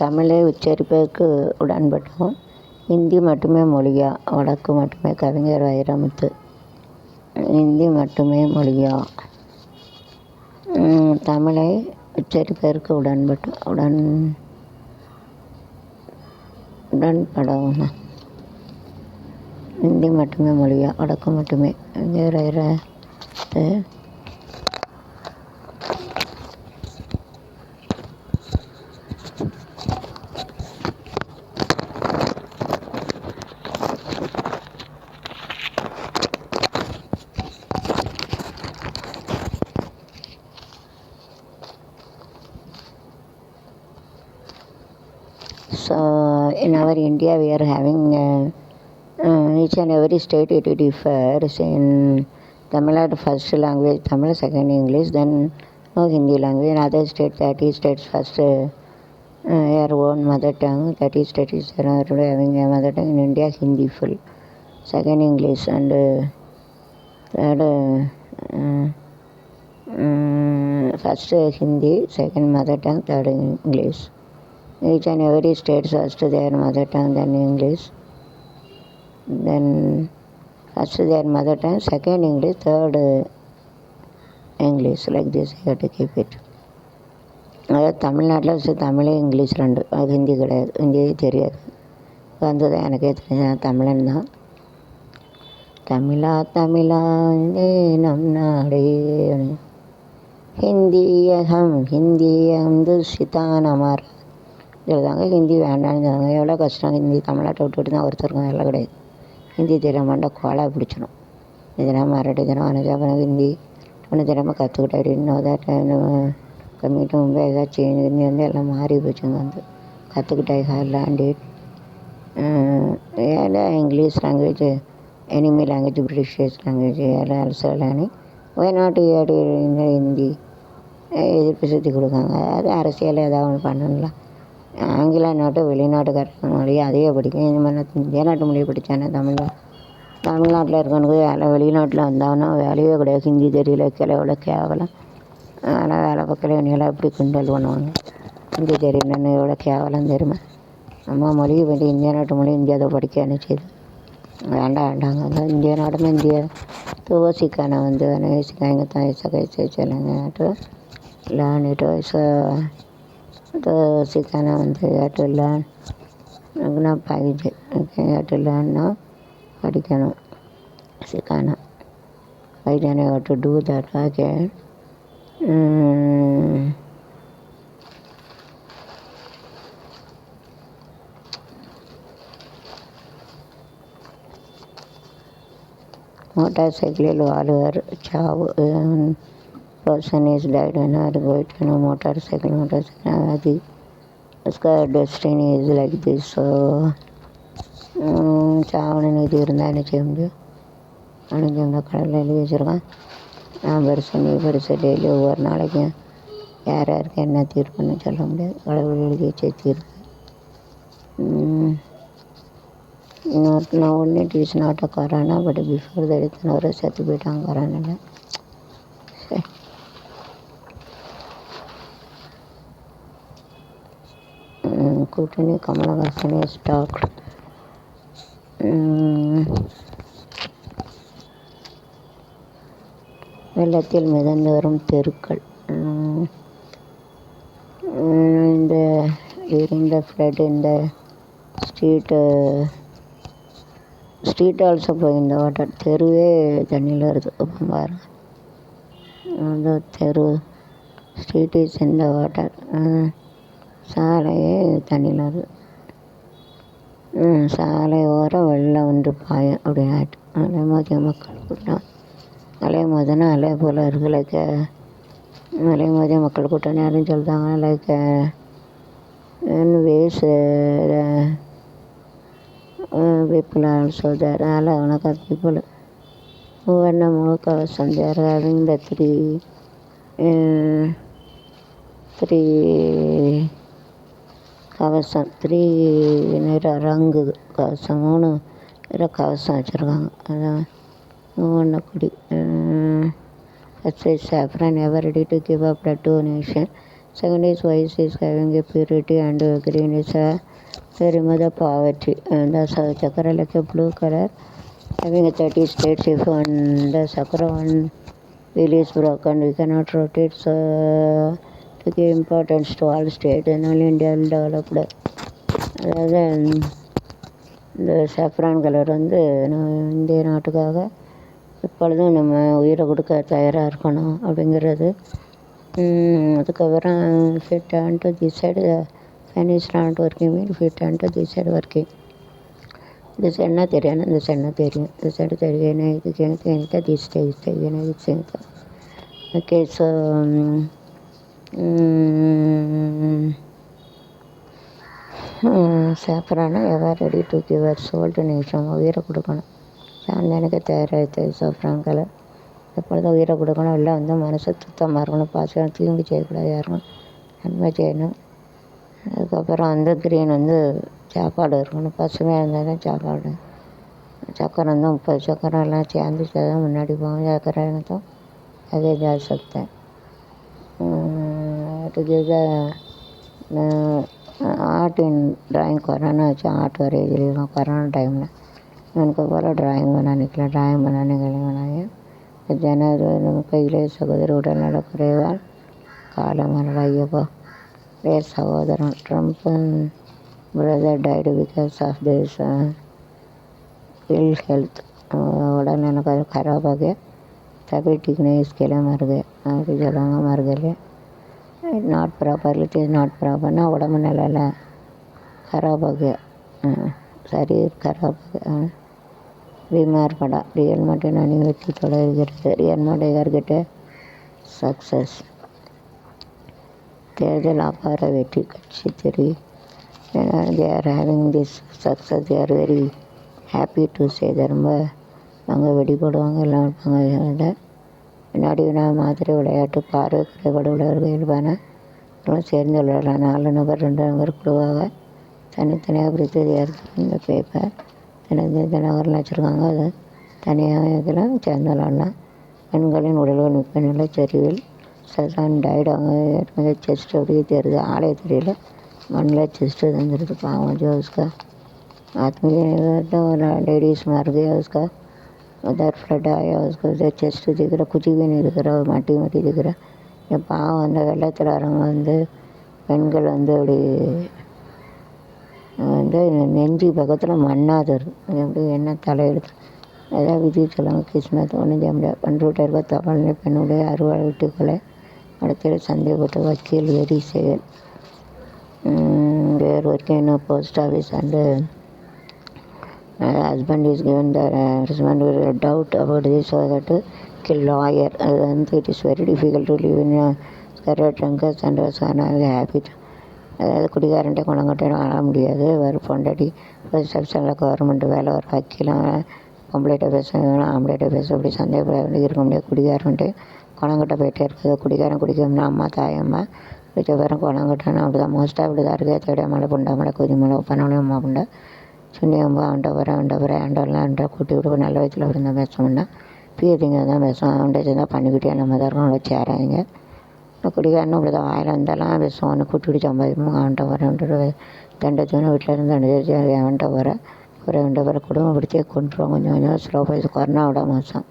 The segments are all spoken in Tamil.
தமிழை உச்சரிப்பதற்கு உடன்பட்டோம். ஹிந்தி மட்டுமே மொழியா? வடக்கு மட்டுமே கவிஞர் வைரமுத்து. ஹிந்தி மட்டுமே மொழியா? தமிழை உச்சரிப்பதற்கு உடன்பட்டு உடன் உடன்படவும். ஹிந்தி மட்டுமே மொழியா? வடக்கு மட்டுமே. கவிஞர் Vairamuthu India, we are having uh, uh, each and every state it differs. In Tamil Nadu, first language Tamil, second English, then no Hindi language. In other states, that is states first uh, their own mother tongue. That is state is having a mother tongue. In India, Hindi full, second English, and uh, third. Uh, um, first Hindi, second mother tongue, third English. Each and every state first their mother tongue, then English, then first their mother tongue, second English, third English. Like this, you have to keep it. அதாவது தமிழ்நாட்டில் சரி தமிழே இங்கிலீஷ் ரெண்டு அது ஹிந்தி கிடையாது ஹிந்தி தெரியாது வந்தது எனக்கே தெரிஞ்ச தமிழன் தான் தமிழா தமிழா இங்கே நம் நாடே ஹிந்தியகம் ஹிந்தியம் துஷிதான் அமர் சொல்லுதாங்க ஹிந்தி வேண்டாம்னு சொல்லுவாங்க எவ்வளோ கஷ்டம். ஹிந்தி தமிழ்நாட்டை விட்டு விட்டு தான் ஒருத்தருக்கும் எல்லாம் கிடையாது. ஹிந்தி தெரியாமண்டா கோலா பிடிச்சிடும் இதெல்லாம் மராட்டி தினம் அனுஜா பிறகு ஹிந்தி. ஒன்று தெரியாமல் கற்றுக்கிட்டாரு இன்னும் கம்மிட்டு முன்பே ஏதாவது சேஞ்ச் பண்ணி வந்து எல்லாம் மாறி போச்சுங்க வந்து. கற்றுக்கிட்டாங்க லேண்ட். இட் ஏன்னா English language enemy language Britishers language எல்லாம் அல்சோ லேனி ஒயநாட்டு ஏடு ஹிந்தி எதிர்ப்பு சுற்றி கொடுக்காங்க. அது அரசியல் ஏதாவது ஒன்று பண்ணணும்ல. ஆங்கில நாட்டு வெளிநாட்டுக்காரங்க மொழியை அதையே படிக்கும். இந்த மாதிரி இந்திய நாட்டு மொழியை படித்தானே தமிழில் தமிழ்நாட்டில் இருக்கவனுக்கு வேலை வெளிநாட்டில் வந்தாங்கன்னா வேலையே கிடையாது. ஹிந்தி தெரியல கிளவுல கேவலம். ஆனால் வேலை பக்கத்தில் இவனையெல்லாம் எப்படி கிண்டல் பண்ணுவாங்க. ஹிந்தி தெரியலன்னு எவ்வளோ கேவலம் தெரியுமா? நம்ம மொழியை பற்றி இந்திய நாட்டு மொழி இந்தியாவை படிக்க என்ன வேண்டாம் வேண்டாங்க இந்திய நாடுமே இந்திய துவசிக்கான வந்து நேசிக்காங்க தான் இசை கைசை சொல்லுங்க லானிட்டு இசை તો સીતાના வந்து ஏற்றலான் నాకు నా ప్యాకేజ్ అట్లా అన్న అడిగాను సికాన I don't have to do that okay motorcycle వాళ్ళు చావు person is died when argued in a motorcycle, motorcycle. Uska destiny is like this. So Saravanan இது இருந்தால் என்ன செய்ய முடியும் அணைஞ்சு இந்த கடலில் எழுதி வச்சுருக்கான் நான் பெருசு நீ பெருசு டெய்லி ஒவ்வொரு நாளைக்கும் யார் யாருக்கு என்ன தீர்ப்புன்னு சொல்ல முடியாது. கடவுள் எழுதி வச்ச தீர்ப்பு. இன்னொரு நான் ஒன்று it is not corona but before தடுத்து ஒரு செத்து போயிட்டான் கொரோனாவில் கூட்டணி கமலஹாசனே ஸ்டாக். வெள்ளத்தில் மிதந்து வரும் தெருக்கள். இந்த during the flood in the street uh, street also போய் இந்த வாட்டர் தெருவே தண்ணியில் வருது. அப்போ பாருங்க. அந்த தெரு ஸ்ட்ரீட் இஸ் இந்த வாட்டர் சாலையே தண்ணியில் அது சாலை ஓரம் வெள்ளம் ஒன்று பாயும் அப்படின்னாட்டு அலை மோதிய மக்கள் கூட்டம். அலை மோதினா அலை போல் இருக்குது லைக் அலை மோதிய மக்கள் கூட்டம் யாரும் சொல்லிட்டாங்க like ways people people are also there. All Avanaka people who three Namo having the three, uh, three கவசம் த்ரீ நிற ரங்கு கவசம் மூணு நிற கவசம் வச்சுருக்காங்க அதான் மூணு குடி first is saffron ever ready to give up the to nation Second is white is having a purity and green is a remove the poverty. And the chakra like a blue color having a 30 states if one the chakra one wheel is broken we cannot rotate so to give importance to all states and all India developed. அதாவது இந்த சாஃப்ரான் கலர் வந்து நான் இந்திய நாட்டுக்காக இப்பொழுதும் நம்ம உயிரை கொடுக்க தயாராக இருக்கணும் அப்படிங்கிறது. அதுக்கப்புறம் fit on to the side Chinese not working mean fit on to the side working இந்த சைடுனா தெரியாது இந்த சைடுனா தெரியும். இந்த சைடு தெரியும் இது எனக்கு எனக்கு தி ஸ்டேஜ் தெரியும் எனக்கு so okay சாப்பிட்றானா ever ready to give our soul உயிரை கொடுக்கணும். சார்ந்த எனக்கு தயாராகிட்டு சாப்பிட்றாங்க கலர் எப்பொழுதும் உயிரை கொடுக்கணும். இல்லை வந்து மனசு சுத்தமாக இருக்கணும். பாசம் தீங்கு செய்யக்கூடாது யாரும் நன்மை செய்யணும். அதுக்கப்புறம் வந்து க்ரீன் வந்து சாப்பாடு இருக்கணும். பசுமையாக இருந்தால் தான் சாப்பாடு. சக்கரம் தான் முப்பது சக்கரம் எல்லாம் சேர்ந்து தான் முன்னாடி போகும் சக்கரம் தான். அதே ஜாதி சத்தேன் புதிதாக ஆர்ட்டின் ட்ராயிங் கொரோனா ஆச்சு ஆர்ட் வரைய சொல்லியிருக்கோம் கொரோனா டைமில் எனக்கு பூரா ட்ராயிங் பண்ண நிற்கலாம் ட்ராயிங் பண்ண நிற்கலாங்க ஜனவரி நம்ம கையிலே சகோதரி உடல்நல குறைவால் காலமரணம் ஐயப்போ ரே சகோதரன். Trump brother tied because of this ill health ಒಡನೆ ನನಗೆ ಖರಾಬಾಗೆ ತಬಿ ಟಿಕ್ನೆ ಇಸ್ಕೆಲೆ ಮರ್ಗೆ ಅವ್ರಿಗೆ ಜಲಂಗ ಮರ್ಗಲೆ not proper it is not ப்ராப்பர்னா உடம்பு நல்லா கராபாகு சரீர் கராபாகு பீமார் படம் ரியல் மாட்டே நான் வெற்றி தொடர்கிறது ரியல் மாட்டேகார்கிட்ட சக்ஸஸ் தேர்தல் அபார வெற்றி கட்சி தெரி they are having this success they are very happy to say ரொம்ப அங்கே வெடி போடுவாங்க எல்லாம் இருப்பாங்க. பின்னாடி வினா மாதிரி விளையாட்டு பார்வை குறைபாடு உள்ளவர்கள் இயல்பான சேர்ந்து விளையாடலாம் நாலு நபர் ரெண்டு நபர் குழுவாக தனித்தனியாக பிரித்து இந்த பேப்பர் தனித்தனி நகரில் வச்சுருக்காங்க அது தனியாக இதில் சேர்ந்து விளாட்லாம் பெண்களின் உடல் வெப்பநிலை சரிவில் சதான் டைடு அவங்க செஸ்ட் அப்படியே தெரியுது ஆலய தெரியல மண்ணில் செஸ்ட்டு தந்துடுது பாவம் जो उसका आदमी तो लेडीज़ मर गया उसका उधर फ्लड आया उसको उधर चेस्ट दिख रहा कुछ भी नहीं दिख रहा மாட்டி மாட்டி दिख रहा என் பாவம் அந்த வெள்ளத்தில் வரவங்க வந்து பெண்கள் வந்து அப்படி வந்து நெஞ்சு பக்கத்தில் மண்ணாதர் எப்படி என்ன தலையெழுத்து ஏதாவது விதி சொல்லுவாங்க கிருஷ்ணத்தை ஒன்றும் செய்ய முடியாது பண்ருட்டர் இருக்க தவழ்நிலை பெண்ணுடைய அறுவாள் விட்டுக்கொலை அடுத்த சந்தேகப்பட்ட வக்கீல் வெறி செயல் where working in post office and husband is given the uh, husband will doubt about this so that uh, kill lawyer. அது வந்து it is very difficult to live in a and drunkers and also another habit. அதாவது குடிகாரன்ட்டே குணங்கட்டே வாழ முடியாது. வேறு பொண்டாட்டி ரிசப்ஷனில் கவர்மெண்ட் வேலை ஒரு வக்கீலாம் பொம்பளைகிட்ட பேச ஆம்பளைகிட்ட பேச அப்படி சந்தேகப்பட இருக்க முடியாது. குடிகாரன்ட்டு குணங்கட்ட போயிட்டே இருக்குது. குடிகாரன் குடிக்கணும்னா அம்மா தாயம்மா வீட்டு பேரும் குணங்கட்டணும் அப்படி தான் மோஸ்ட்டாக அப்படி தான் இருக்குது தேடிய மலை புண்டா மலை கொதி மழை உப்பனாலே அம்மா புண்டை. சுண்ணியம்பா ஆண்டவரை ஆண்டவரை ஆண்டவரெலாம் ஆண்டை கூட்டி விட்டு நல்ல வயசில் இருந்தால் பேசணும்னா பீதிங்க தான் பேசுவோம் அவன்கிட்ட இருந்தால் பண்ணிக்கிட்டே நம்ம தான் இருக்கோம் வச்சு யாராங்க குடிகாரனும் அப்படி தான் வாயில் இருந்தாலும் பேசுவோம் அவனை கூட்டி விட்டு சம்பாதிப்போம் அவன்கிட்ட வரேன்ட்டு தண்டச்சோன்னு வீட்டில் இருந்து தண்டச்சு அவன்கிட்ட வர ஒரு அவன்கிட்ட வர குடும்பம் பிடிச்சே கொண்டுருவோம் கொஞ்சம் கொஞ்சம் ஸ்லோ போய் கொரோனாவோட மோசம்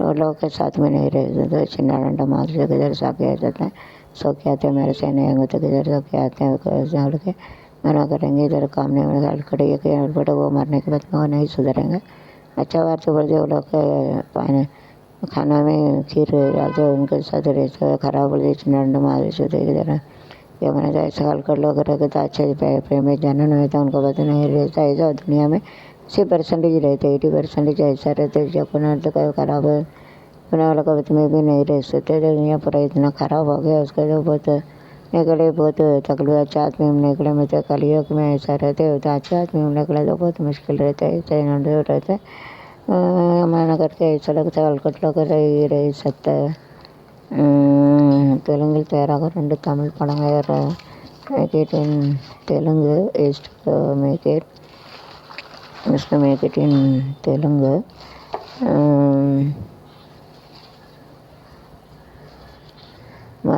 लोग के साथ में नहीं रहते तो चिन्ना डंडा मार से किधर से आके जाते हैं सो के आते हैं मेरे से नहीं आएंगे तो किधर सो के आते हैं झाड़ के मना करेंगे इधर काम नहीं होगा खड़े के बटे वो मरने के बाद में वो नहीं सुधरेंगे? अच्छा बात तो बोलते वो लोग खाना में खीर डालते उनके साथ रहते खराब बोलते डंडा मार से इधर ये मैंने तो ऐसा हाल कर लोग रखे तो अच्छे प्रेम में जाना नहीं होता उनको पता नहीं रहता ऐसा दुनिया में अस्सी परसेंटेज रहते एटी परसेंटेज ऐसा रहते, जब अपना तो कहीं खराब है अपने वाला कविता में भी नहीं रह सकते, दुनिया पूरा इतना खराब हो गया, उसका जो बहुत निकले बहुत तकलीफ अच्छा आदमी में निकले में तो कलयुग में ऐसा रहते हो तो अच्छा आदमी में निकले तो बहुत मुश्किल रहता है ऐसा इन्होंने रहता है मना करके ऐसा लगता है अलकट लोग रह रह सकता है தெலுங்கில் தயாராக ரெண்டு தமிழ் படங்கள் make it in Telugu is make it is to make it in Telugu.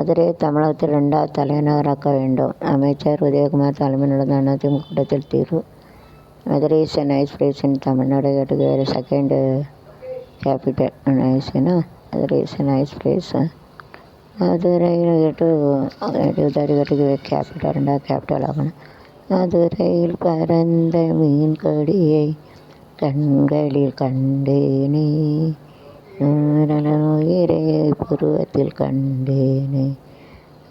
Madurai தமிழகத்தில் ரெண்டாவது தலைநகராக்க வேண்டும். அமைச்சர் உதயகுமார் தலைமை நடந்த அதிமுக கூட்டத்தில் தீர்வு. Madurai is a nice place in Tamil Nadu கேட்டுக்கு second capital நைஸ்னா Madurai is a nice place மதுரையில் கேட்டு கேட்டுக்கு கேபிட்டல் ரெண்டாவது கேபிட்டல் ஆகணும். மதுரையில் பறந்த மீன் கொடியை கண்களில் கண்டேனே. உயிரை புருவத்தில் கண்டேனே.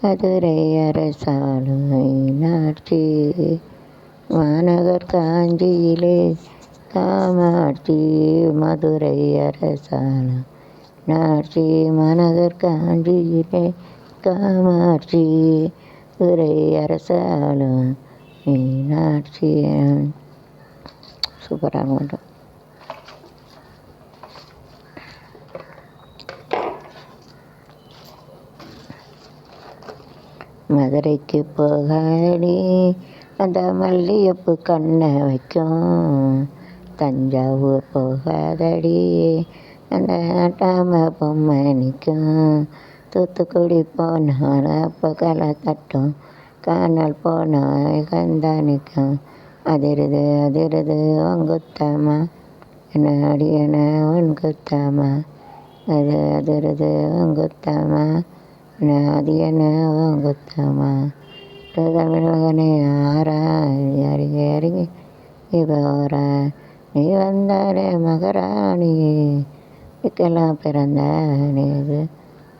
அதுரை அரசாலை நாட்சி. மாநகர் காஞ்சியிலே காமாட்சி. மதுரை அரசாலை நாட்சி. மாநகர் காஞ்சியிலே காமாட்சி. துறை அரசாலும் மீனாட்சி சூப்பராக இருக்கும். மதுரைக்கு போகாடி அந்த மல்லிகைப்பூ கண்ணை வைக்கும். தஞ்சாவூர் போகாதடி. அந்த நாட்டாம பொம்மை நிற்கும் தூத்துக்குடி போனால் அப்போ களை தட்டும். காணல் போனால் கந்தா நிற்கும். அதிருது அதிருது ஒங்குத்தம்மா என்ன அடியன ஒன்குத்தம்மா அது அதிருது ஒங்குத்தம்மா என்ன அடியன ஒங்குத்தம்மா தமிழ் மகனே ஆறா அருகே அருகே இவரா நீ வந்தாலே மகராணி இதுக்கெல்லாம் பிறந்த நீது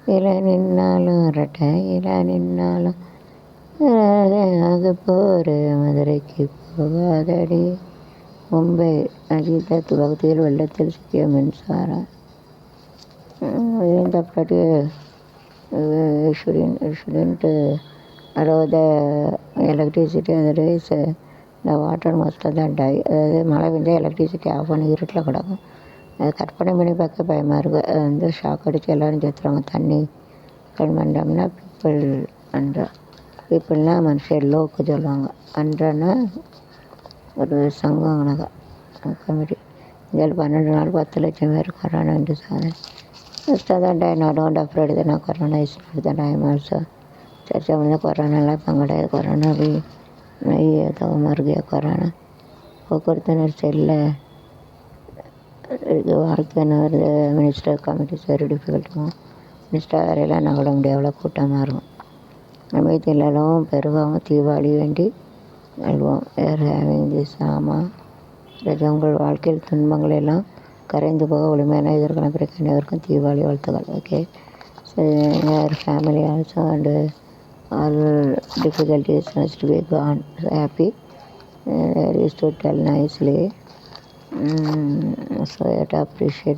இல நின்னாலும் ரெட்டை இல நின்னாலும் அது போர் மதுரைக்கு போகாதடி மும்பை அஜித்தத்து பகுதியில் வெள்ளத்தில் சிக்கிய மின்சாரம் இந்த பாட்டு shouldn't shouldn't allow the electricity otherwise the water must தான் டை அதாவது மழை பெஞ்சால் எலக்ட்ரிசிட்டி ஆஃப் பண்ணி இருட்டில் கிடக்கும். அது கற்பனை பண்ணி பார்க்க பயமாக இருக்கும் அது வந்து ஷாக் அடித்து எல்லோரும் செத்துருவாங்க. தண்ணி கல்மண்டம்னா பீப்புள் அன்றா பீப்புள்னால் மனுஷன் லோக்கு சொல்லுவாங்க. அன்றான்னா ஒரு சங்கம் கணக்கா கமிட்டி இதில் பன்னெண்டு நாள் பத்து லட்சம் பேர் கொரோனா என்று சாதனை. ஃபஸ்ட் அதான் டை நான் டோன்ட் அஃப்ரைட் நான் கொரோனா இஸ் எடுத்தேன் த டைம் ஆல்சோ சர்ச்சை வந்து கொரோனாலாம் இப்போ கிடையாது. கொரோனா போய் நெய் தவமாக இருக்கு கொரோனா போக்குவரத்து நெரிசலில் இது வாழ்க்கை வருது? மினிஸ்டர் கமிட்டி வெரி டிஃபிகல்ட்டுக்கும் மினிஸ்டர் வரையெல்லாம் நகல முடியாது அவ்வளோ கூட்டமாக இருக்கும். அமைதி இல்லலும் பெருகாமல் தீபாவளி வேண்டி நல்வோம். வேறு ஹேவிங் சாமான் ஆமாம் உங்கள் வாழ்க்கையில் துன்பங்கள் எல்லாம் கரைந்து போக ஒளிமையான எதிர்காலம் பிறகு அனைவருக்கும் தீபாவளி வாழ்த்துக்கள். Okay so family also and all difficulties must be gone happy use to tell nicely so yet appreciate